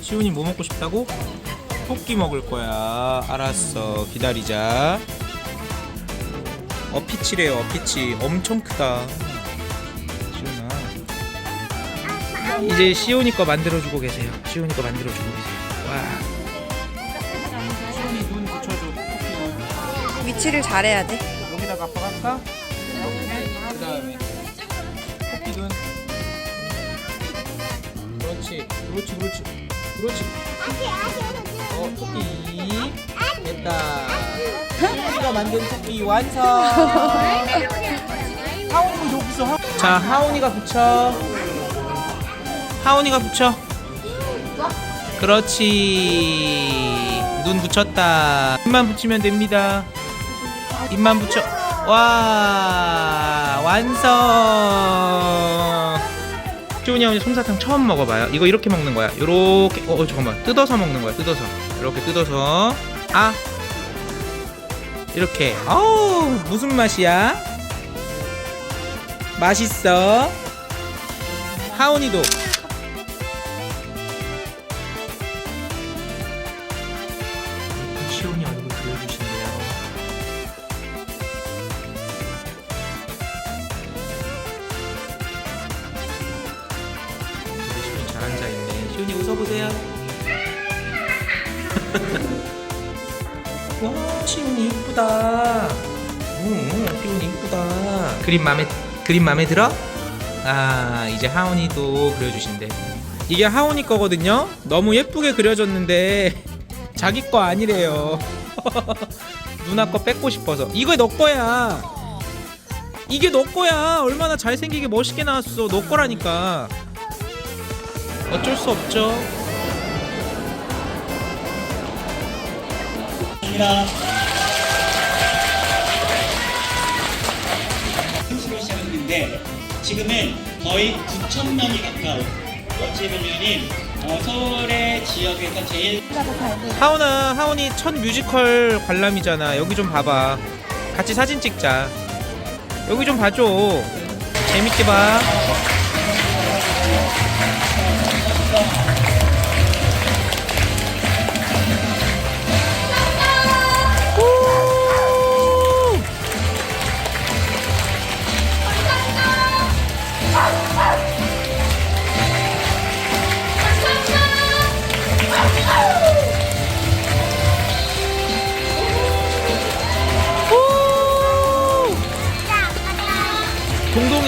시훈이 뭐 먹고 싶다고? 토끼 먹을 거야. 알았어. 기다리자. 어피치래요. 어피치. 엄청 크다. 시훈아. 이제 시훈이 거 만들어 주고 계세요. 시훈이 거 만들어 주고 계세요. 와. 시훈이 눈 붙여줘. 위치를 잘해야 돼. 여기다가 아빠 갈까? 그 다음에 토끼 눈. 그렇지. 그렇지. 그렇지. 그렇지. 어, 토끼 됐다. 시훈이가 만든 토끼 완성. 하온이가 여기서 하... 자, 하온이가 붙여. 하온이가 붙여. 그렇지. 눈 붙였다. 입만 붙이면 됩니다. 입만 붙여. 와, 완성. 시훈이 형이 솜사탕 처음 먹어봐요. 이거 이렇게 먹는 거야. 요렇게. 어, 어 잠깐만. 뜯어서 먹는 거야. 뜯어서. 이렇게 뜯어서. 아. 이렇게. 어우, 무슨 맛이야? 맛있어. 하온이도. 시온이 시온이 웃어보세요. 와, 시온이 이쁘다. 응, 시온이 이쁘다. 그림 마음에, 그림 마음에 들어? 아, 이제 하온이도 그려주신대. 이게 하온이 거거든요. 너무 예쁘게 그려졌는데 자기 거 아니래요. 누나 거 뺏고 싶어서. 이거 너 거야. 이게 너 거야. 얼마나 잘생기게 멋있게 나왔어. 너 거라니까. 어쩔 수 없죠. 시로 시작했는데 지금은 거의 9천 명이 가까운 어찌 보면은 어, 서울의 지역에서 제일 하온아, 하온이 첫 뮤지컬 관람이잖아. 여기 좀 봐봐. 같이 사진 찍자. 여기 좀 봐줘. 재밌게 봐.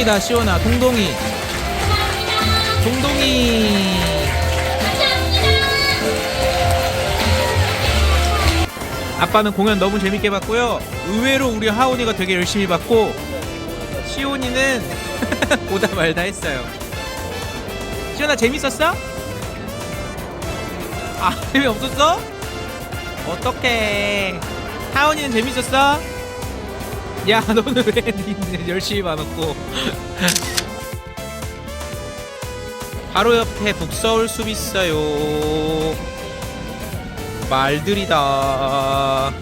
동동이다 시원아. 동동이 동동이 아빠는 공연 너무 재밌게 봤고요 의외로 우리 하온이가 되게 열심히 봤고 시온이는 보다 말다 했어요 시온아 재밌었어? 아 재미없었어? 어떡해 하온이는 재밌었어? 야 너는 왜 니- 열심히 봐놓고 바로 옆에 북서울 숲 있어요. 말들이다.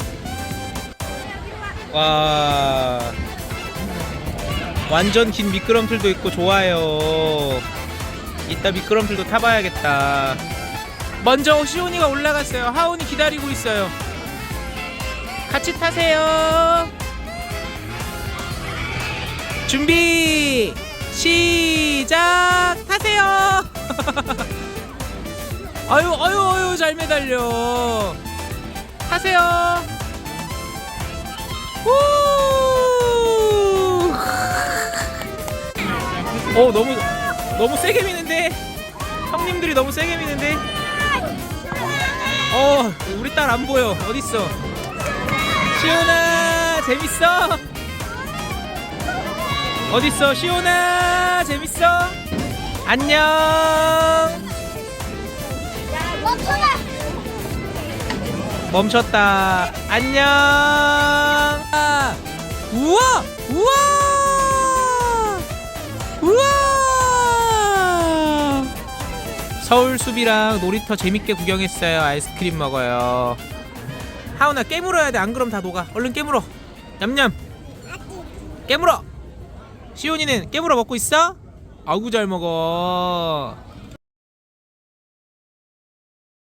와. 완전 긴 미끄럼틀도 있고 좋아요. 이따 미끄럼틀도 타봐야겠다. 먼저 시온이가 올라갔어요. 하온이 기다리고 있어요. 같이 타세요. 준비 시작 타세요. 아유 아유 아유 잘 매달려. 타세요. 우! 어 너무 너무 세게 미는데? 형님들이 너무 세게 미는데? 어 우리 딸 안 보여. 어딨어? 시온아 재밌어 어딨어? 시온아 재밌어? 안녕. 멈췄다. 안녕. 아, 우와! 우와! 우와! 서울 숲이랑 놀이터 재밌게 구경했어요. 아이스크림 먹어요. 하은아 깨물어야 돼. 안 그럼 다 녹아. 얼른 깨물어. 냠냠. 깨물어 시온이는 깨물어 먹고 있어? 아구 잘 먹어